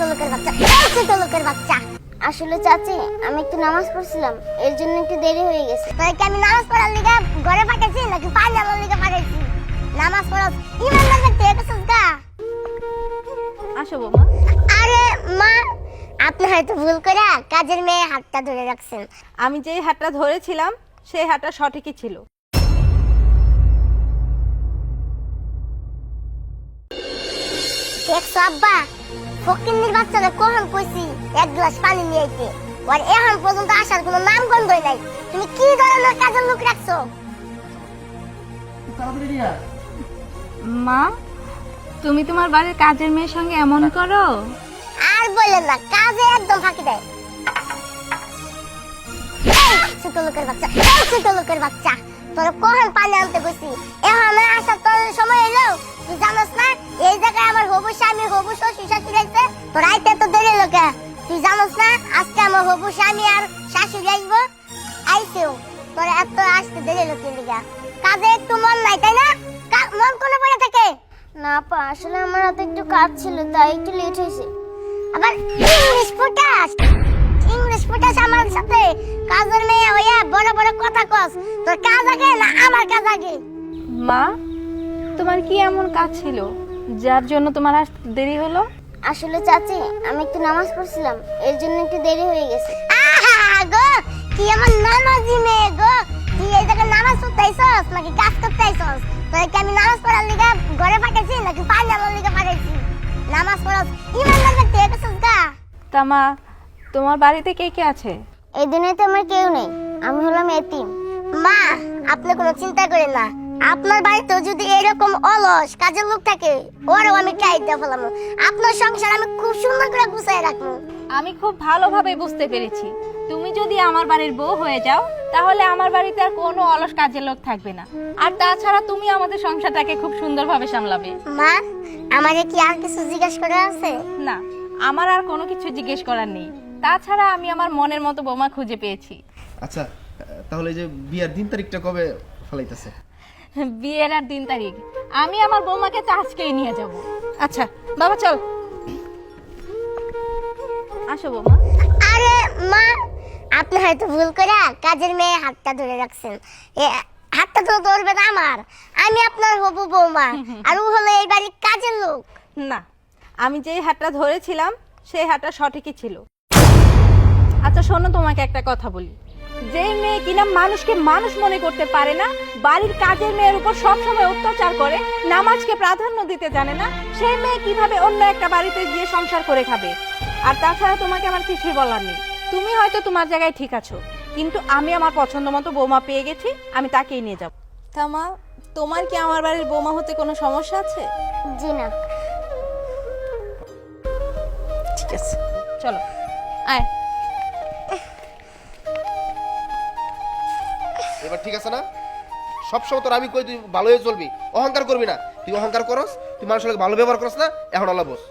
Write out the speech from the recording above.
ছোট লোকের বাচ্চা। এই লোকের বাচ্চা। আসলে চাচি আমি একটু নামাজ পড়ছিলাম এর জন্য একটু দেরি হয়ে গেছে। তাই কি আমি নামাজ পড়ার লিগা ঘরে পাঠাইছি নাকি পানি লিগা পাঠাইছি? নামাজ পড়াস ইমানদার ব্যক্তি এসেছিস গা। আসো বৌমা। আরে মা আপনি হয়তো ভুল করে কাজের মেয়ে হাতটা ধরে রাখছেন। আমি যেই হাতটা ধরেছিলাম সেই হাতটা সঠিকই ছিল। দেখছ আব্বা ফকিন্নির বাচ্চারা কখন কইছি এক গ্লাস পানি নিয়ে আইতে? আর এখন পর্যন্ত আসার কোনো নাম গন্ধই নাই। তুমি কি ধরনের কাজের লোক রাখছো? মা তুমি তোমার বাড়ির কাজের মেয়ের সঙ্গে এমন করো। আর বললেন না কাজে একদম ফাঁকি দেয়। ছোট লোকের বাচ্চা ছোট লোকের বাচ্চা তোর কখন পানি আনতে জায়গায় আমার হবু শ্বশুর শাশুড়ি আছে তোর আইতে তো দেরি লোকে? তুই জানোস না? আজকে আমার হবু স্বামী আর শাশুড়ি আসব। আইসেও। তোর এত আসতে দেরি লোকের লিগা কাজে একটু মন নাই, তাই না? মন কোনে পড়ে থাকে? না পা, আসলে আমার হাতে একটু কাজ ছিল, তাই একটু লেট হয়েছে। আবার ইংলিশ ফুটাস! ইংলিশ ফুটাস আমার সাথে। কাজের মেয়ে হইয়া বড় বড় কথা কস। তোর কাজ আগে না আমার কাজ আগে? মা, তোমার কি এমন কাজ ছিল? যার জন্য তোমার আসতে দেরি হলো? আসলে চাচি আমি একটু নামাজ পড়ছিলাম এর জন্য একটু দেরি হয়ে গেছে। আহা গো! কি আমার নামাজি মেয়ে গো? তুই এই জায়গায় নামাজ পড়তে আইছস নাকি কাজ করতে আইছস তোর কি আমি নামাজ পড়ার লিগা ঘরে পাঠাইছি নাকি পানি আনার লিগা পাঠাইছি? নামাজ পড়াস ইমানদার ব্যক্তি এসেছিস গা? তা মা তোমার বাড়িতে কে কে আছে? এই দিনে তো আমার কেউ নেই আমি হলাম এতিম। মা আপনি কোনো চিন্তা করেন না আপনার বাড়িতে যদি এরকম অলস কাজের লোক থাকে ওরও আমি খাইতে ফেলাম? আপনার সংসার আমি খুব সুন্দর করে গুছাই রাখব আমি খুব ভালোভাবে বুঝতে পেরেছি। তুমি যদি আমার বাড়ির বউ হয়ে যাও তাহলে আমার বাড়িতে আর কোনো অলস কাজের লোক থাকবে না। আর তাছাড়া তুমি আমাদের সংসারটাকে খুব সুন্দরভাবে সামলাবে। মা আমারে কি আর কিছু জিজ্ঞেস করে আছে? না আমার আর কোনো কিছু জিজ্ঞেস করার নেই। তাছাড়া আমি আমার মনের মতো বোমা খুঁজে পেয়েছি। আচ্ছা তাহলে যে বিয়ার দিন তারিখটা কবে ফলাইতেছে? বিয়ের আর দিন তারিখ। আমি আমার বৌমাকে তো আজকেই নিয়ে যাব। আচ্ছা বাবা চল। আসো বৌমা। আরে মা আপনি হয়তো ভুল করে কাজের মেয়ে হাতটা ধরে রাখছেন। এ হাতটা তো ধরবে না আমার। আমি আপনার হবু বৌমা আর ও হলো এই বাড়ির কাজের লোক। না আমি যেই হাতটা ধরেছিলাম সেই হাতটা সঠিকই ছিল। আচ্ছা শোনো তোমাকে একটা কথা বলি। যে মেয়ে কিনা মানুষকে মানুষ মনে করতে পারে না বাড়ির কাজের মেয়ের উপর সবসময় অত্যাচার করে নামাজকে প্রাধান্য দিতে জানে না সেই মেয়ে কীভাবে অন্য একটা বাড়িতে গিয়ে সংসার করে খাবে? আর তাছাড়া তোমাকে আমার কিছুই বলার নেই। তুমি হয়তো তোমার জায়গায় ঠিক আছো কিন্তু আমি আমার পছন্দ মতো বৌমা পেয়ে গেছি আমি তাকেই নিয়ে যাব। তা মা তোমার কি আমার বাড়ির বৌমা হতে কোনো সমস্যা আছে? জি না। ঠিক আছে। চলো আয়। এবার ঠিক আছে না? সবসময় তোর আমি কই, তুই ভালো হয়ে চলবি। অহংকার করবি না। তুই অহংকার করস, তুই মানুষের ভালো ব্যবহার করস না, এখন আল্লাহ বস